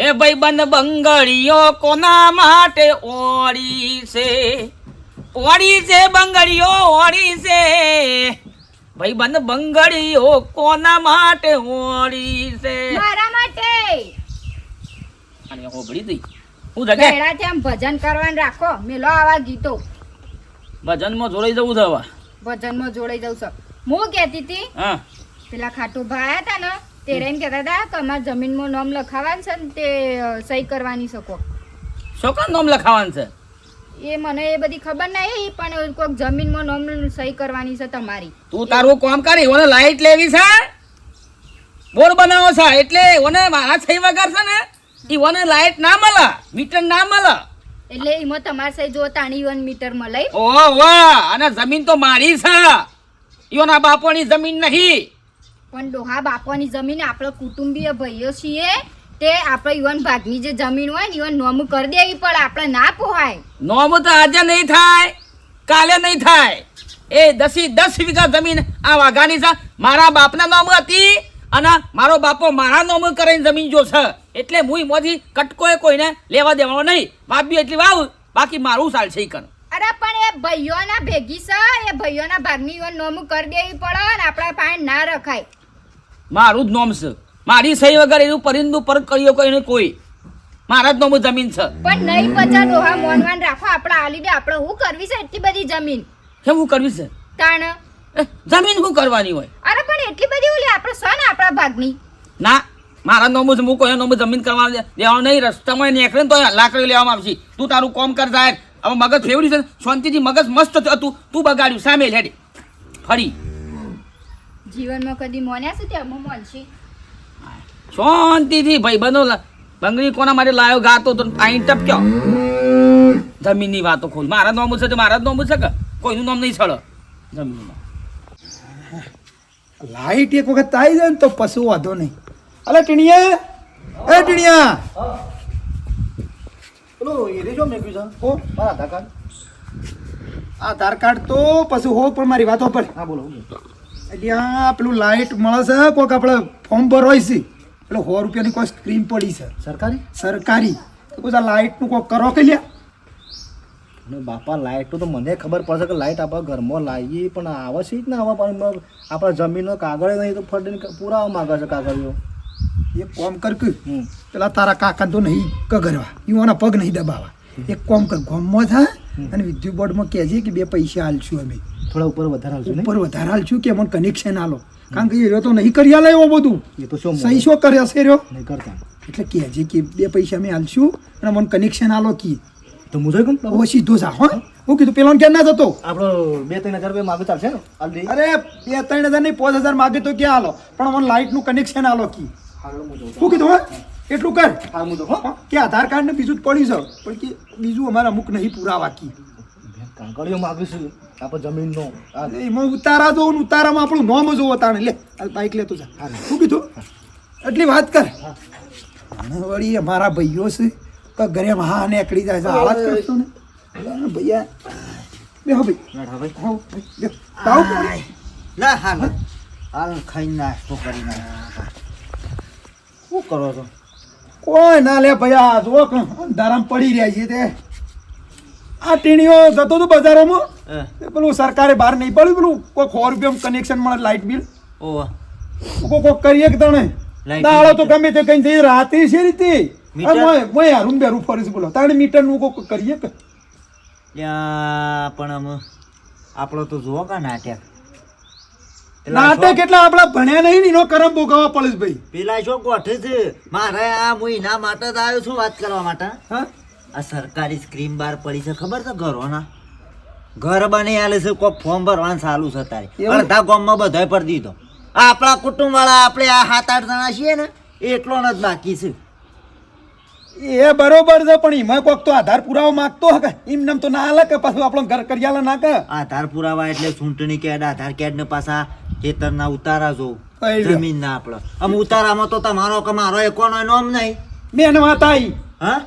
એ ભાઈબંધ બંગડીઓ કોના માટે ઓળી છે ઓળી છે બંગડીઓ ઓળી છે ભાઈબંધ બંગડીઓ કોના માટે ઓળી છે મારા માટે. અને હોભળી દઈ. હું જગે. પહેલાથી આમ ભજન કરવાનું રાખો. મેલો આવા ગીતો. ભજનમાં જોડાઈ જવું છે હવે. ભજનમાં જોડાઈ જાઉં છે. હું કહેતી હતી હા. પેલા ખાટું ભાયા હતા ને તે એમ કહેતા હતા કે અમારા જમીનમાં નામ લખાવવાનું છે ને તે સહી કરવાની શકો. શું કામ નામ લખાવવાનું છે? એ મને એ બધી ખબર નહીં પણ કોઈક જમીનમાં નામ સહી કરવાની છે તમારી. તું તારું કામ કરી ઓને લાઈટ લેવી છે? બોર બનાવો છે એટલે ઓને મારા સહી વગર છે ને ઈ ઓને લાઈટ ના મળે મીટર ના મળે. એટલે એમાં તમારે સહી જો તાણી વન મીટર મળે. ઓ વાહ અને જમીન તો મારી છે. ઈઓના બાપોની જમીન નહીં. પણ ડોહા બાપાની જમીન આપણે કુટુંબીય ભાઈઓ છીએ. તે આપણે યુવાન ભાગની જે જમીન હોય ને યુવાન નોમ કરી દેવી પડે આપણે ના પોહાય. નોમ તો આજે નહીં થાય કાલે નહીં થાય. એ દસી દસ વીઘા જમીન આ વાઘાની છે. મારા બાપના નામ હતી અને મારો બાપો મારા નામ કરીને જમીન જો છે. એટલે હું એમાંથી કટકોએ કોઈને લેવા દેવાનો નહીં. બાપી એટલી વાવ બાકી મારું સાલ છે કર અરે પણ એ ભાઈઓના ભેગી છે એ ભાઈઓના ભાગની નોમ કરી દેવી પડે ને આપણા પાસે ના રખાય. મારું જ નોમ છે. મારી સહી વગર એનું પરિંદુ પર કર્યો કોઈને કોઈ. મારા જ નોમ જમીન છે. પણ નહીં પચા ડોહા મોનવાન રાખો આપણે આલી દે આપણે હું કરવી છે એટલી બધી જમીન? કેમ હું કરવી છે? તાણ? જમીન શું કરવાની હોય? અરે પણ એટલી બધી ઓલી આપણે છે ને આપણા ભાગની? ના મારા નોમું છે હું કોઈ નોમું જમીન કરવા દેવાનું નહીં રસ્તામાં નીકળે ને તો લાકડી લેવામાં આવશે. તું તારું કોમ કર સાહેબ. હવે મગજ ફેવડી છે શાંતિથી મગજ મસ્ત હતું તું બગાડ્યું. સામે લેડી ફરી. જીવનમાં કદી મોન્યા છે ત્યાં? અમે મોનશી. શાંતિથી ભાઈ બનો બંગડી કોના માટે લાયો ગાતો તો આઈ ટપક્યો? જમીનની વાતો ખોલ. મારા નોમું છે તો મારા જ નોમું છે કે? કોઈનું નામ નહીં છળ જમીનમાં લાઈટ એક વખત આવી જાય ને તો પશુ વાંધો નહીં. અલે ટીણિયા. એ ટીણિયા. પેલો એ જો મેં કીધું ઓ મારા આધાર કાર્ડ. આધાર કાર્ડ તો પશુ હો પણ મારી વાતો પર. હા બોલો. એટલે આ પેલું લાઈટ મળે છે કોઈક આપણે ફોર્મ ભરવાય છે. પેલો સો રૂપિયાની કોઈ સ્ક્રીમ પડી છે. સરકારી? સરકારી. તો કોઈ લાઇટનું કોઈ કરો કે લ્યા? અને બાપા લાઇટ તો મને ખબર પડશે કે લાઇટ આપણા ઘરમાં લાવીએ પણ આવે છે જ ને આવા પણ આપણા જમીનનો કાગળ નહીં તો ફટીને પુરાવા માંગે છે કાગળિયો એ કોમ કર પેલા તારા કાકા તો નહીં કગરવા. યુવાના પગ નહીં દબાવા એક કોમ કર ગોમમાં થા અને વિદ્યુત બોર્ડમાં કહેજે કે બે પૈસા હાલશું અમે. થોડા ઉપર વધારે હાલશું ઉપર વધારે હાલશું કે મને કનેક્શન આલો. કારણ કે એ રહ્યો તો નહીં કરી હાલે એવો બધું. એ તો શું સહી શું કરે હશે રહ્યો? નહીં કરતા. એટલે કહેજે કે બે પૈસા અમે હાલશું અને મને કનેક્શન આલો કી. તો મુજબ કેમ હવે સીધો જા હો. હું કીધું પેલો ક્યાં ના જતો. આપણો બે ત્રણ હજાર રૂપિયા માગે ચાલશે ને? અરે બે ત્રણ હજાર નહીં પાંચ હજાર માગે તો ક્યાં હાલો પણ મને લાઇટનું કનેક્શન આલો કી. હાલો મુજબ શું કીધું હા? એટલું કર. હાલ મુજબ હો. હો? કે આધાર કાર્ડ ને બીજું જ પડ્યું છે પણ કે બીજું અમારે અમુક નહીં પુરાવા કી. કાગળિયો માગીશું આપણે જમીનનો. હા. એમાં ઉતારા જોઉં ને ઉતારામાં આપણું નોમ જોવો તાણે લે બાઈક લેતો જા. હા. શું કીધું? એટલી વાત કર. વળી અમારા ભાઈઓ છે તો ઘરે હા નીકળી જાય છે. હાલત કરશો ને? ભૈયા. બેહો ભાઈ. હા ભાઈ. હો ભાઈ તાવ ના હાલ હાલ ખાઈ નાસ્તો કરી ના શું કરો છો? કોઈ ના લે ભૈયા જો કે અંધારામ પડી રહ્યા છે તે. આ ટીણીઓ જતો હતો બજારોમાં? પેલું સરકારે બહાર નહીં પડ્યું પેલું? કોઈ સો રૂપિયા કનેક્શન મળે લાઇટ બિલ ઓવા કોઈ કોક કરીએ કે તણે દાડો તો ગમે તે કઈ જઈ રાતે છે રીતે? મોય હારું બેરું ફરીશ બોલો. તાણે મીટરનું કોક કરીએ કે? પણ આમ આપણો તો જુઓ કા નાટક નાટક કેટલા આપણા ભણ્યા નહીં એનો કરમ ભોગવવા પડે ભાઈ. પેલા શું ગોઠે છે. મારે આ હું એના માટે જ આવ્યો છું વાત કરવા માટે. આ સરકારી સ્ક્રીમ બાર પડી છે ખબર છે ઘરોના? ઘર બની આલે છે કોઈ ફોર્મ ભરવાનું ચાલુ છે તારે? અડધા ગામમાં બધાય પર દીધો. આપણા કુટુંબ વાળા આપણે આ સાત આઠ જણા છીએ ને એટલો જ બાકી છે. એ બરોબર છે પણ એમાં કોક તો આધાર પુરાવો માંગતો હકે એમ નામ તો ના હાલે કે પાછું આપણો ઘર કરિયાલા ના કે આધાર પુરાવા એટલે ચૂંટણી કેડ આધાર કેડ ને પાછા ખેતરના ઉતારા જો જમીન ના આપડે. આમ ઉતારામાં તો તમારો કે મારો એકોનો નોમ નહીં. મેન વાત આવી હા?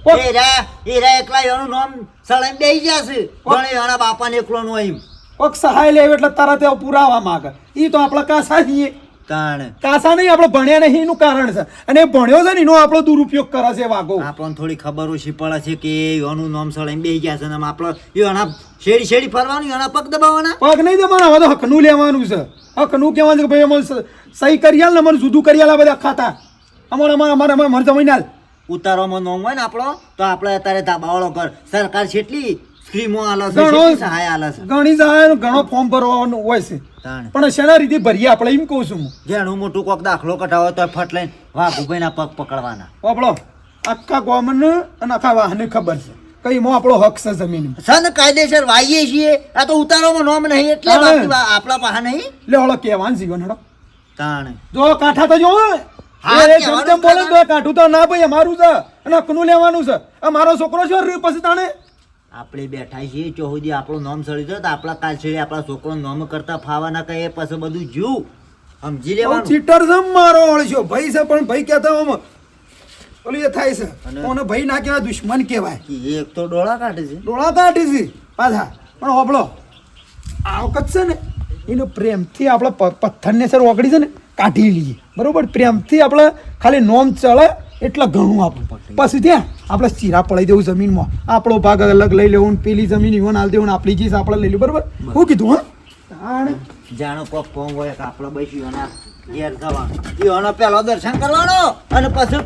એરા એ રા એ રા એકલા એનું નામ સળાઈ બેસી જશે પણ એના બાપાને એકલો નો એમ. કોક સહાય લેવ એટલે તરત એ પુરાવા માંગે. ઈ તો આપણે કાસા છીએ તાણ કાસા નહીં આપણે ભણ્યા નહીં એનું કારણ છે. અને ભણ્યો છે ને એનો આપણો દુરુપયોગ કરે છે વાઘો. આપણને થોડી ખબર ઓછી પડે છે કે એનું નામ સળાઈને બેસી ગયા છે ને આપણે એના શેડી શેડી ફરવાનું એના પગ દબાવવાના? પગ નહીં દબાવવાના હવે તો હકનું લેવાનું છે. હકનું કહેવાનું છે કે ભાઈ અમારે સહી કરી આલ ને અમારે જુદું કરી આલ બધા ખાતા. અમારે અમારે અમારે અમારે મને જમીન ઉતારવામાં નોમ હોય ને આપણો તો આપણે અત્યારે ધાબાવાળો કર સરકાર કેટલી સ્કીમો આલે છે ઘણો સહાય આલે છે? ઘણી સહાય ઘણો ફોર્મ ભરવાનું હોય છે. પણ શેના રીતે ભરીએ આપણે એમ કહું છું જેનું મોટું કોક દાખલો કઢાવો તો ફટ લઈને વાઘુભાઈના પગ પકડવાના. આપણો આખા ગામને અને આખા વાહને ખબર છે. કઈ મો આપણો હક છે જમીન સન કાયદેસર વાઈએ છીએ આ તો ઉતારોમાં નોમ નહીં એટલે. આપણા પાસે નહીં. લે જીવન હળો. તાણ. જો કાંઠા તો જો હા, બોલે કાંઠું તો ના ભાઈ અમારું છે અને લેવાનું છે. આ મારો છોકરો છે પછી તાણે. આપણે બેઠા છીએ ચોહુદી આપણું નામ સળી જાય તો આપણા કાલ છે આપણા છોકરો નામ કરતા ફાવાના કહે પછી બધું જીવ. સમજી લેવાનું? ચીટર છે મારો અળશો ભાઈ છે પણ ભાઈ કહેતા આમ. ઓલું એ થાય છે કોને ભાઈ ના કહેવાય દુશ્મન કહેવાય. એક તો ડોળા કાઢે છે. ડોળા કાઢે છે પાછા. પણ હોબળો આ વખત છે ને એનો પ્રેમથી આપણે પથ્થરને સર ઓગળી છે ને કાઢી લઈએ. બરોબર? પ્રેમથી આપણે ખાલી નોમ ચડે એટલે ઘણું આપણું. પછી ત્યાં આપણે ચીરા પડી દેવું જમીનમાં. આપણો ભાગ અલગ લઈ લેવું પેલી જમીન ઇવન હાલ દેવું આપણી ચીજ આપણે લઈ લેવું. બરાબર? હું કીધું હા? જાણો કોક કોમ હોય કે આપણે બેસી એના ઘેર જવાનું. એનો પહેલો દર્શન કરવાનો અને પછી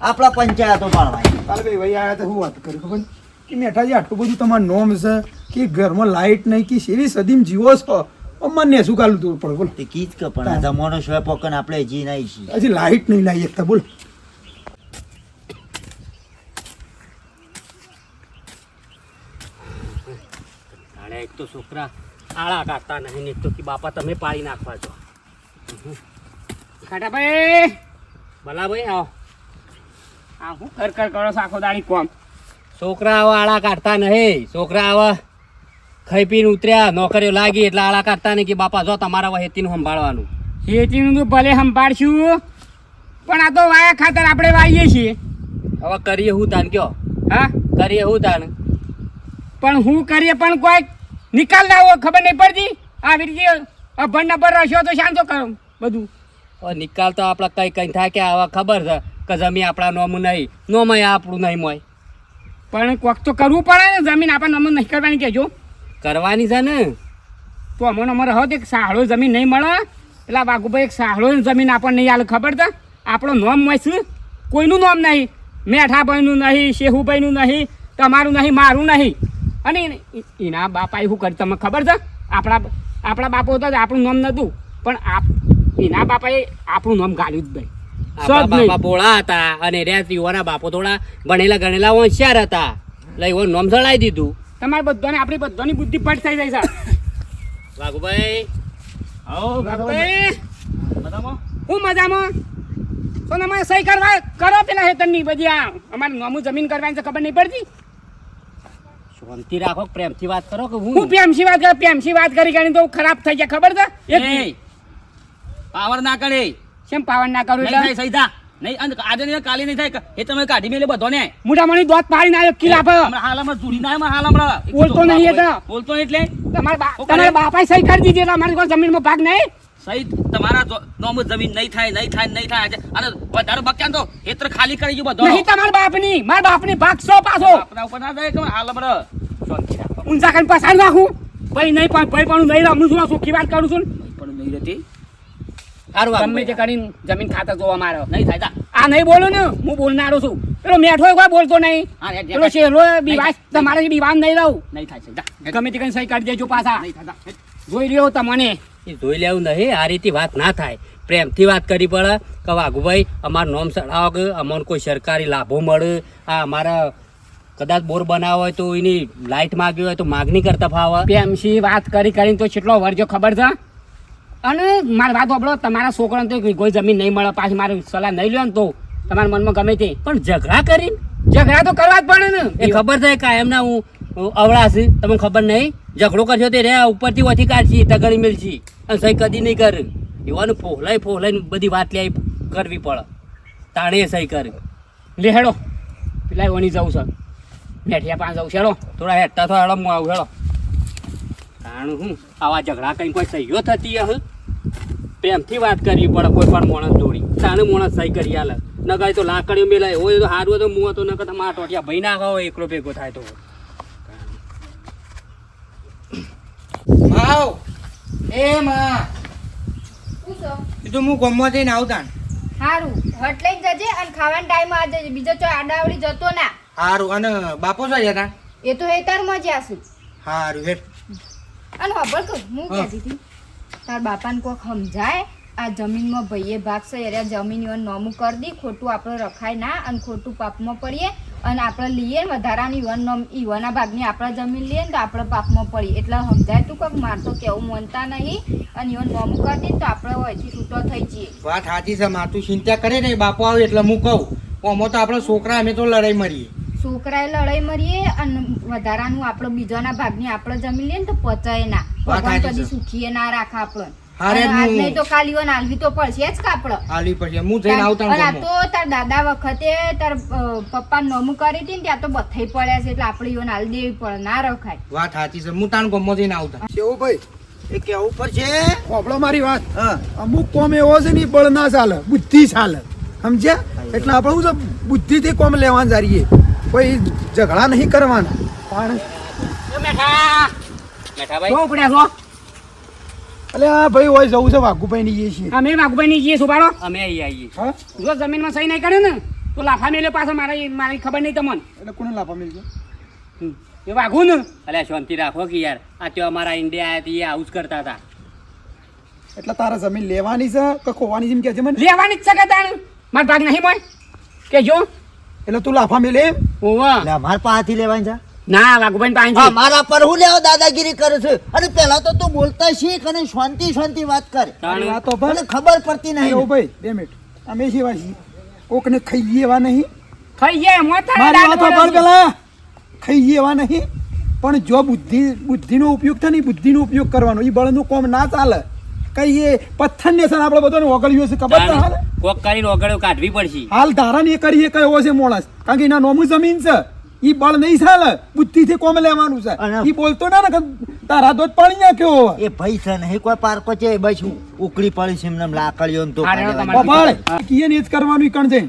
આપણા પંચાયતો પાડવાની. કાલે ભાઈ ભાઈ આયા તો હું વાત કરું ખબર કે મેઠાજી આટલું બધું તમારું નોમ છે કે ઘરમાં લાઇટ નહીં કે શેરી સદીમ જીવો છો? મને શું કાલું તું પડે બોલ. તે કીજ કે પણ આ જમાનો પકન આપણે જી નહીં છીએ. હજી લાઇટ નહીં લાવી શકતા બોલ. તો છોકરા આળા કાઢતા નહીં ને તો કે બાપા તમે પાડી નાખવા છો. ખાટાભાઈ ભલાભાઈ આવો. આ હું કર કર કરો છો આખો દાડી કોમ? છોકરા આવા આળા કાઢતા નહીં. છોકરા આવા ખાઈ પીને ઉતર્યા નોકરીઓ લાગી એટલે આળા કાઢતા નહીં કે બાપા જો તમારા હેતીનું સંભાળવાનું. હેતીનું તો ભલે સંભાળશું પણ આ તો વાયા ખાતર આપણે વાઈએ છીએ. હવે કરીએ હું તાન કયો? હા? કરીએ હું તાન? પણ હું કરીએ પણ કોઈ નિકાલ લાવો ખબર નહીં પડતી? આવી રીતે અભણ નંબર રહેશો તો શાંતો કરો બધું. નિકાલ તો આપણે કઈ કઈ થાય કે આવા ખબર છે કે જમીન આપણા નોમ નહીં નોમય આપણું નહીં મોય પણ કોક તો કરવું પડે ને જમીન આપણને નોમું નહીં કરવાની કહેજો. કરવાની છે ને? તો અમને અમારે હોત એક સાહળો જમીન નહીં મળે. એટલે બાગુભાઈ એક સાહળો જમીન આપણને નહીં હાલ ખબર છે? આપણો નોમ હોય છે કોઈનું નોમ નહીં. મેઠાભાઈનું નહીં શેહુભાઈનું નહીં તમારું નહીં મારું નહીં. અને એના બાપાએ શું કરી તમને ખબર છે? આપણા આપણા બાપો હતા આપણું નામ નહોતું પણ આપ એના બાપાએ આપણું નામ ગાળ્યું જ ભાઈ. બાપા ભોળા હતા અને રહ્યા યુવાના બાપો થોડા ભણેલા ગણેલા હોશિયાર હતા. એટલે એવો નોમ ચડાવી દીધું. તમારે બધાને આપણી બધાની બુદ્ધિ પટ થઈ જાય છે. વાઘુભાઈ. હું મજામાં? તો તમે સહી કરવા કરો પેલા હેતનની બધી આ અમારે નોમું જમીન કરવાની છે ખબર નહીં પડતી? શાંતિ રાખો પ્રેમથી વાત કરો કે હું? હું પ્રેમસી વાત કરી પ્રેમસી વાત કરી કરીને તો ખરાબ થઈ ગયા ખબર છે? એ પાવર ના કરે કેમ પાવર ના કરું એટલે? સહીધા નહીં અને આજે નહીં કાલે નહીં થાય એ તમે કાઢી મેલે બધો ને મોટામણી દોત પાડી ના કિલા પર હમણાં હાલ જુડી ના હાલ હમણાં. બોલતો નહીં એ તો. બોલતો એટલે? તમારા બાપાએ સહી કરી દીધી એટલે અમારી કોઈ જમીનમાં ભાગ નહીં? સહી તમારા નોમ જમીન નહીં થાય નહીં થાય નહીં થાય અને વધારે બક્યા તો? હેત્ર ખાલી કરી ગયું બધો. નહીં તમારા બાપની મારા બાપની ભાગ સો પાછો. આપણા ઉપર ના જાય કે હાલ હમણાં. ઊંચા કરીને પસાર નાખું. ભાઈ નહીં પણ ભાઈ પણ નહીં રમું છું શું વાત કરું છું પણ નહીં રહેતી. સારું ગમે તે કરીને જમીન ખાતર જોવા મારો. નહીં થાય આ નહીં બોલું ને હું બોલનારો છું. પેલો મેઠો કોઈ બોલતો નહીં. પેલો શેરો બીવાસ તમારે બીવાન નહીં રહું. નહીં થાય ગમે તે કરીને સહી કરી દેજો પાછા. જોઈ રહ્યો તમને. એ જોઈ લેવું નહીં. આ રીતે વાત ના થાય. પ્રેમથી વાત કરી પડે. કે વાઘુભાઈ અમારું નોમ ચડાવો કે અમને કોઈ સરકારી લાભો મળે? આ અમારા કદાચ બોર બનાવો હોય તો એની લાઇટ માગવી હોય તો માગણી કરતા ફાવે. પ્રેમસી વાત કરી કરીને તો કેટલો વર્જો ખબર છે? અને મારી વાત સાંભળો તમારા છોકરાને તો કોઈ જમીન નહીં મળે પાછી મારી સલાહ નહીં લ્યો ને તો. તમારા મનમાં ગમે તે. પણ ઝઘડા કરીને? ઝઘડા તો કરવા જ પડે ને. એ ખબર થાય કાયમ ના હું. અવળાશ તમને ખબર નહીં? ઝઘડો કરશો તે રે ઉપરથી ઓછી કાઢશી તગડી મેળશી અને સહી કદી નહીં કર. એવાનું ફોહલાઈ ફોહલાઈ બધી વાત લે કરવી પડે. તાણે સહી કર. લે હેડો. પેલા ઓની જવું છે. મેઠિયા પાંચ જવું હેડો. થોડા હેઠતા થો, હેડો, હું આવું, હેડો. તાણ હું, આવા ઝઘડા કંઈ કોઈ સહીઓ થતી હ? પ્રેમથી વાત કરવી પડે કોઈ પણ માણસ જોડી. તાણે માણસ સહી કરી આલે. નકર તો લાકડીઓ મેલાય. હોય તો હોય તો મું તો નકર તમારા ટોટિયા ભાઈ ના હોય એકલો ભેગો થાય તો. માવ એ માં. કીધું હું ગમવા જઈને આવતા સારું હટ લઈને જજે અને ખાવાનો ટાઈમ આ જજે બીજો ચો આડાવડી જતો ના. સારું અને બાપો શું હતા એ તો હેતરમાં જ્યાં આશું સારું હેઠ અને ખબર કહું હું. કહેતી હતી તાર બાપાને કોક સમજાય આ જમીનમાં ભાઈએ ભાગ છે એટલે જમીન નોમું કરી દી ખોટું આપણે રખાય ના અને ખોટું પાપમાં પડીએ અને આપણે લઈએ ને વધારાની ઈવન ઈવના ઈવનના ભાગની આપણે જમીન લઈએ ને તો આપણે પાપમાં પડી. એટલે સમજાય તું કોક? માર તો કેવું માનતા નહીં. અને ઈવન નોમું કરી દે તો આપણે હોયથી છૂટો થઈ જઈએ. વાત સાચી છે માતું ચિંતા કરે ને બાપો આવે એટલે હું કહું. આમાં તો આપણે છોકરા અમે તો લડાઈ મરીએ. છોકરાએ લડાઈ મરીએ અને વધારાનું આપણે બીજાના ભાગની આપણે જમીન લઈએ ને તો પચાય ના. ભગવાન કદી સુખીએ ના રાખે આપણે હારે અને આજ હું- નહીં તો કાલ ઈવન હાલવી તો પડશે. જ કાપડ. આલી પછી હું જઈને આવતા અને તો તાર દાદા વખતે તાર પપ્પા નોમું કરી હતી ને ત્યાં તો બથાઈ પડ્યા છે એટલે આપણે ઈવન હાલ દેવી પડે. ના રખાય. વાત સાચી છે. હું તાણ ગમવા જઈને આવતા. કેવું ભાઈ? એ કેવું પડશે? હોભળો મારી વાત. અમુક કોમ એવો છે નહીં બળ ના ચાલે બુદ્ધિ ચાલે. સમજ્યા? એટલે આપણે શું થી બુદ્ધિથી કોમ લેવા જારીએ કોઈ ઝઘડા નહીં કરવાના. પણ મેઠા મેઠા. ભાઈ શું પડ્યા છો. એટલે આ ભાઈ હોય જવું છે વાઘુભાઈ ની છીએ. અમે વાઘુભાઈ ની જઈએ સુબાડો અમે અહીં આવીએ. જો જમીન જમીનમાં સહી નહીં કરે ને તો લાફા મેલે પાછો મારે મારી ખબર નહીં તમને. એટલે કોને લાફા મળજો હમ. એ વાઘુ ને. અલ્યા શાંતિ રાખો કે યાર. આ તો અમારા ઇન્ડિયા હતી એ આવું જ કરતા હતા. એટલે તારા જમીન લેવાની છે કે ખોવાની જેમ કે છે મને? લેવાની જ છે કે તાણ? માર ભાગ નહીં મોય કે જો એટલે તું લાફા મેલે ઓવા એટલે પાથી લેવાની છે. ના વાઘુભાઈ હા મારા પર હું લેવો દાદાગીરી કરું છું? અને પેલા તો તું બોલતા શીખ અને શાંતિ શાંતિ વાત કર. વાતો ભલે ખબર પડતી નહીં. ઓ ભાઈ બે મિનિટ. અમે સેવા છીએ. કોકને ખાઈએ એવા નહીં. ખાઈ જાય મોતા મારી વાતો પર પેલા. ખાઈએ એવા નહીં. પણ જો બુદ્ધિ બુદ્ધિનો ઉપયોગ થાય ને બુદ્ધિનો ઉપયોગ કરવાનો. એ બળનું કોમ ના ચાલે. કહીએ પથ્થરને સર આપણે બધાને ઓગળ્યું છે ખબર ના હાલ? કોક કરીને ઓગળ્યો કાઢવી પડશે. હાલ ધારણ એ કરીએ કયો છે મોણસ કારણ કે એના નોમું જમીન છે. ઈ બળ નહીં ચાલે બુદ્ધિથી કોમ લેવાનું છે. ઈ બોલતો ના ને કે તારા દોત પાણી નાખ્યો એ ભાઈ છે નહીં કોઈ પારકો છે બસ હું ઉકળી પડી છે એમને લાકડીઓ તો બળ. કીએ ને જ કરવાનું કણ છે.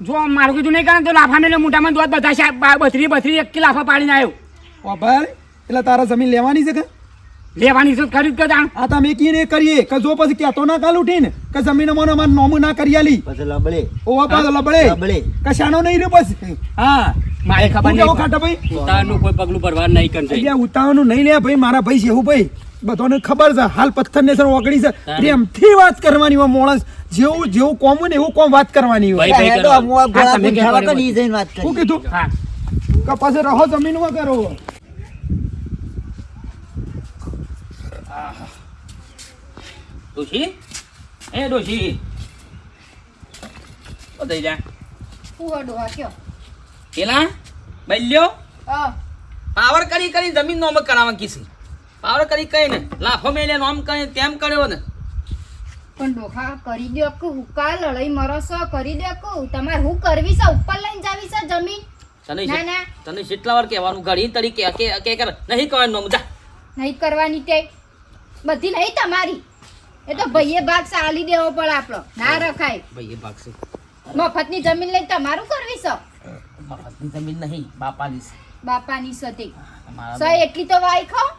જો મારું કીધું નહીં કારણ તો લાફા મેલે મોટામાં દોત બધા શા- બથરી બથરી એક લાફા પાડીને આવ્યો. બાળ એટલે તારા જમીન લેવાની છે કે? લેવાની શું ખરીદ કે તાણ આ તમે કીને કરીએ? કે જો પછી કેતો ના કાલ ઉઠીને કે જમીન મોનો અમારે નોમું ના કરી આલી. પછી લબળે ઓ પાછો લબળે લબળે કશાનો નહીં રે પછી હા મારે ખબર નહીં ખાટા ભાઈ? ઉતારનું કોઈ પગલું ભરવા નહીં કરશે અહીંયા ઉતાવળનું નહીં લે ભાઈ મારા ભાઈ છે એવું ભાઈ. બધાને ખબર છે હાલ પથ્થર ને સર ઓગળી છે. પ્રેમથી વાત કરવાની હોય માણસ. જેવું જેવું કોમ ને એવું કોમ વાત કરવાની હોય. ભાઈ, ભાઈ હેડો, હું આ ગોળા તમે કરી જઈને વાત શું કીધું? હા. કે પછી રહો જમીનમાં કરો ડોશી? એ ડોશી. ઓ દઈ જા. હું હડો હા કયો. પેલા બલ્યો? પાવર કરી કરી જમીન નોમ કરાવવા કીસી પાવર કરી કઈ ને લાફો મેલે નોમ કઈ તેમ કર્યો ને. પણ ડોખા કરી દો કે હુકા લડાઈ મરસ કરી દો કે તમારે હું કરવી છે? ઉપર લઈને જાવી છે જમીન? તને ના, શેટ- ના. તને કેટલા વાર કહેવાનું? ઘડી તરીકે કે કે કર નહીં કહેવાનું નોમ જા. નહીં કરવાની તે. બધી નહીં તમારી. એ તો ભાઈએ ભાગ ચાલી દેવો પડે આપણો. ના રખાય. ભાઈએ એ ભાગશે મફતની જમીન લઈને તમારું કરવી છે? મફતની જમીન નહીં બાપાની છે. બાપાની સતી મારા સ એટલી તો વાય ખાઓ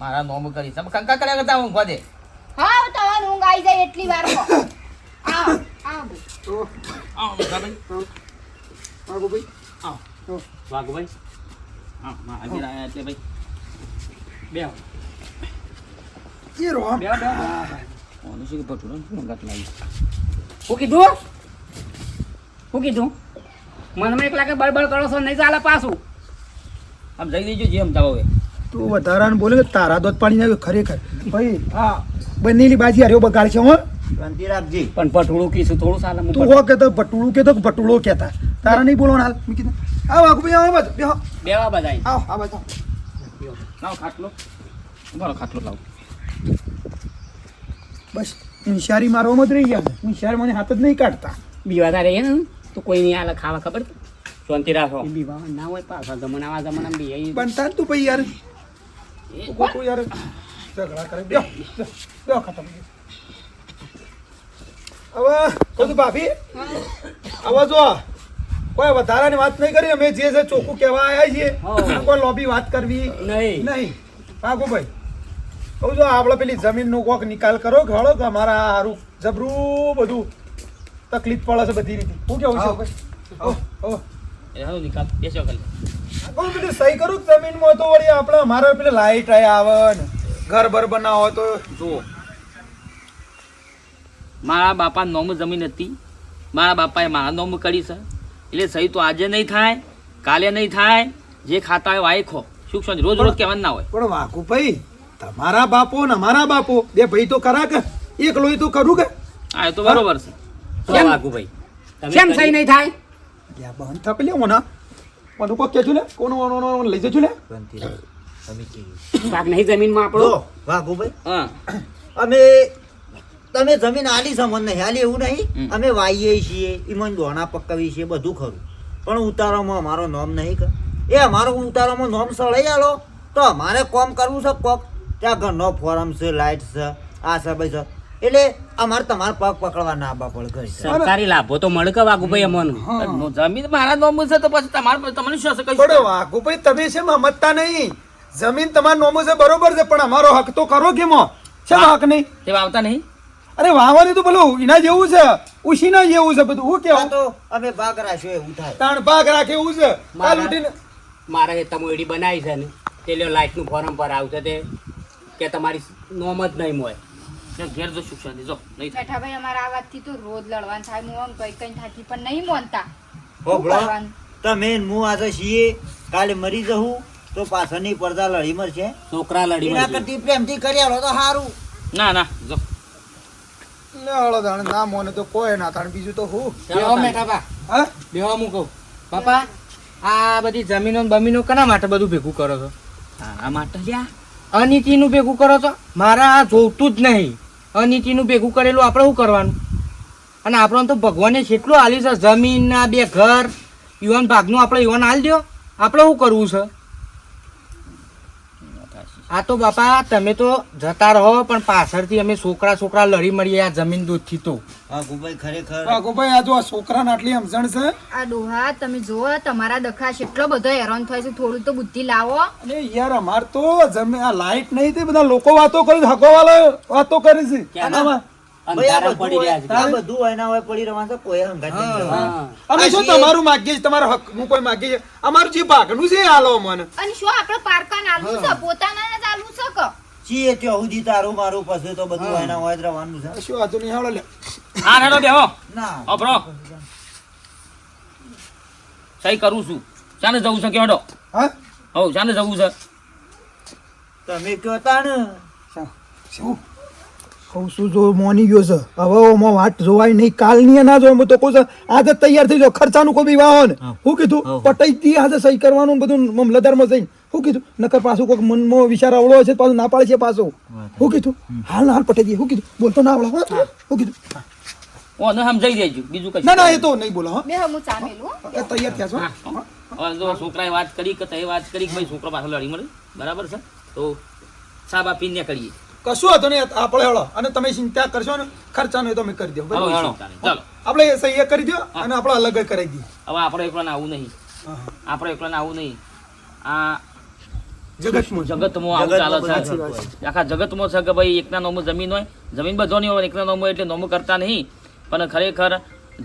મારા નોમ કરી. તમે કંકા કર્યા કરતા ઊંઘવા દે. હા તમારે ઊંઘ આવી જાય એટલી વાર આવ આવ. આવો ભાઈ આવો. વાઘુભાઈ. હા મારા ઘેર આયા એટલે ભાઈ. બે એ રોમ બે ઓનું શું કે ભટુરો શું મંગાત લાવી શું કીધું શું કીધું મનમાં એક લાગે બળબડ કરો છો નહીં ચાલે પાછું આમ જઈ દેજો જેમ જાવ હવે તું વધારાને બોલે કે તારા દોત પાણી આવ્યો ખરેખર. ભાઈ હા. બનેલી બાજી હાર્યો બગાડ છે હો. શાંતિ રાખજે. પણ પટોળું કીધું થોડું ચાલે હું તું હો કેતો ભટુડું કેતો પટુળો કહેતા. તારા નહીં બોલવાનું હાલ. મેં કીધું આવો વાઘુભાઈ આવો બાજુ બેહો. બેવા બધા આવો આ બાજુ લાવો ખાટલો. બરો ખાટલો લાવો. બસ હોશિયારી મારો મત રહી ગયા હોશિયારી મને હાથ જ નહીં કાઢતા. બીવા તારે એ ને? તો કોઈ નહીં આલે ખાવા ખબર? શાંતિ રાખો. બીવા ના હોય પાછા જમાના આ જમણા બી પણ તાર તું ભાઈ યાર. તું યાર ઝઘડા કરે. બેહો બેહો ખતમ હવે કહું ભાભી? હવે જો કોઈ વધારાની વાત નહીં કરી. અમે જે છે ચોખ્ખું કહેવા આવ્યા છીએ કોઈ લોબી વાત કરવી નહીં. નહીં. ભાગુભાઈ કહું છું આપણે પેલી જમીનનો કોક નિકાલ કરો ઘણો કે અમારા હારું જબરું બધું તકલીફ પડે છે બધી રીતે. શું કેવું છું? ભાઈ હો, હો. નિકાલ બેસો ખાલી. કહું પેલી સહી કરું? જમીનમાં તો વળી આપણે અમારે પેલી લાઈટ આવે ને. ઘર બર બનાવો તો જુઓ. મારા બાપા નોમ જમીન હતી. મારા બાપાએ મારા નોમ કરી છે. એટલે સહી તો આજે નહીં થાય કાલે નહીં થાય. જે ખાતા હોય વાય ખો શું રોજ રોજ કહેવાનું ના હોય. પણ વાકુભાઈ તમારા બાપો ને અમારા બાપો. બે ભાઈ તો કરા કે? એક લોહી તો કરું કે? આ તો બરોબર છે. કેમ? વાઘુભાઈ તમે કેમ સહી નહીં થાય? યા બંધ થા પેલી ઓના. મને કોક કેજો ને? કોનો ઓનો ઓનો લઈ જજો ને. તમે ભાગ નહીં જમીનમાં આપણો? જો વાઘુભાઈ હા. અમે તમે જમીન આલી છે મને નહીં આલી એવું નહીં. અમે વાઈએ છીએ ઈમન દોણા પકાવીએ છીએ બધું ખરું. પણ ઉતારોમાં અમારો નોમ નહીં કર એ અમારો ઉતારામાં નોમ સળાઈ આલો તો અમારે કોમ કરવું છે કોક? ત્યાં ઘરનો ફોરમ છે લાઇટ છે આ છે ભાઈ છે. એટલે અમારે તમારે પગ પકડવા ના પડે સરકારી લાભો તો મળે કે વાઘુભાઈ અમને? જમીન મારા નોમ છે તો પછી તમારે તમને શું હશે કઈ? થોડો વાકુભાઈ તમે છે મમતતા નહીં. જમીન તમારા નોમો છે બરોબર છે પણ અમારો હક તો કરો કેમો છે હક નહીં? તે આવતા નહીં? અરે વાવવાની તો પેલું એના જેવું છે ઉશીના જેવું છે બધું. હું કેવું? તો અમે ભાગ રાખ્યો એવું થાય. તાણ ભાગ રાખે એવું છે. કાલ મારા- ઉઠીને મારા એ તમોડી બનાવી છે ને. તે લાઈટનું ફોરમ પર આવશે તે. કે તમારી નોમ જ નહીં મળે. ઘેર જો સુખ શાંતિ જો નહીં થાય. જેઠાભાઈ અમારા આ વાતથી તો રોજ લડવાનું થાય. હું આમ કઈ કઈ થાકી પણ નહીં મોનતા. તમે હું આજે છીએ કાલે મરી જવું તો પાછળની પડદા લડી મરશે. છોકરા લડી એના. કરતી પ્રેમથી કરી આલો તો સારું ના ના જો. લે હળો તાણ ના મોને તો કોઈ ના તાણ બીજું તો હું? બેહો મેઠા બા હા બેહો હું કહું. બાપા આ બધી જમીનો ને બમીનો કના માટે બધું ભેગું કરો છો? આ માટે લ્યા. અનિતિનું ભેગું કરો છો? મારા આ જોવતું જ નહીં. અનિતિનું ભેગું કરેલું આપણે શું કરવાનું? અને આપણને તો ભગવાને જેટલું હાલ્યું છે જમીન ના બે ઘર, યુવાન ભાગનું આપણે યુવાન હાલ દો આપણે શું કરવું છે? આ તો બાપા તમે તો જતા રહો પણ પાછળથી અમે છોકરા છોકરા લડી મળીએ આ જમીન દૂધથી તો. હા ખરેખર વાઘુભાઈ આ જો આ છોકરાને આટલી સમજણ છે? આ ડોહા તમે જો તમારા દખાશ એટલો બધો હેરાન થાય છે થોડું તો બુદ્ધિ લાવો. અને યાર અમાર તો જમે આ લાઈટ નહીં તે બધા લોકો વાતો કરે છે હકો વાતો કરી છે. ક્યાં? આમાં. ભાઈ આ અંધારા બધું પડી હોય- રહ્યા છે. આ બધું એના હોય પડી રહેવાનું છે કોઈ હંગાત નહીં કરવાનું. હા. અમે શું તમારું માગીએ છીએ? તમારા હક હું કોઈ માગીએ છીએ? અમારું જે ભાગનું છે એ મને અને શું આપણે પારકા નાલવું છે? પોતાના જ આલવું છે કે? છીએ ત્યાં સુધી તારું મારું પછી તો બધું એના હોય રહેવાનું છે. શું હતું નહીં? હાલો લે. હા હેડો બેહો. ના. અભરો. સહી કરું છું. ચાને જવું છે? કેડો હા? હવ ચાને જવું છે? તમે કયો તાણ? શું? કહું છું જો મોની ગયો છે. હવે ઓમાં વાત જોવાય નહીં. કાલની ના જોવાય તો કહું છે આજે તૈયાર થઈ જાવ ખર્ચાનું કોઈ બી વાહન. શું કીધું પટાઈ દી આજે સહી કરવાનું બધું મામલતદારમાં જઈને. શું કીધું નકર પાછું કોઈક મનમાં વિચાર આવડો છે પાછું ના પાડે છે પાછું. શું કીધું હાલ ના હાલ પટાઈ દઈએ. શું કીધું બોલતો ના આવડો હું. શું કીધું ઓ ને સમજાઈ દેજો બીજું કઈ ના ના એ તો નહીં બોલો હા. બે હું ચા એ તૈયાર થયા છો. જો છોકરાએ વાત કરી કે તે વાત કરી કે ભાઈ છોકરો પાછો લડી મળે. બરાબર છે? તો સાબા પીને કરીએ. કશું હતો નહીં આપણે હળો. અને તમે ચિંતા કરશો ને ખર્ચાનો એ તો અમે કરી દો હવે બરાબર? હેડો ચાલો. આપણે સહી કરી દો અને આપણે અલગ કરાવી દઈએ. હવે આપણે એકલાને આવું નહીં. આપણે એકલાને આવું નહીં. આ જગતમાં. જગતમાં આવું ચાલે છે. આખા જગતમાં છે કે ભાઈ એકના નોમો જમીન હોય જમીન બધો નહીં હોય એકના નોમો એટલે નોમો કરતા નહીં. પણ ખરેખર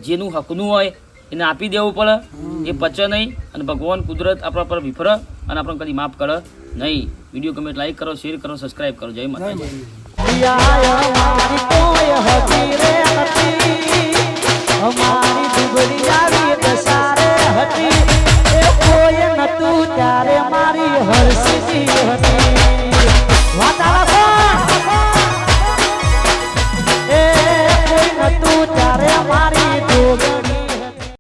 જેનું હકનું હોય એને આપી દેવું પડે. એ પચે નહીં. અને ભગવાન કુદરત આપણા પર વિફર અને આપણને કદી માફ કરે નહીં. વીડિયો ગમે લાઈક કરો શેર કરો સબસ્ક્રાઇબ કરો. જય માતાજી. અમારી દુબળી આવી દસારે હતી એ કોઈ નતું ત્યારે મારી હરસી હતી.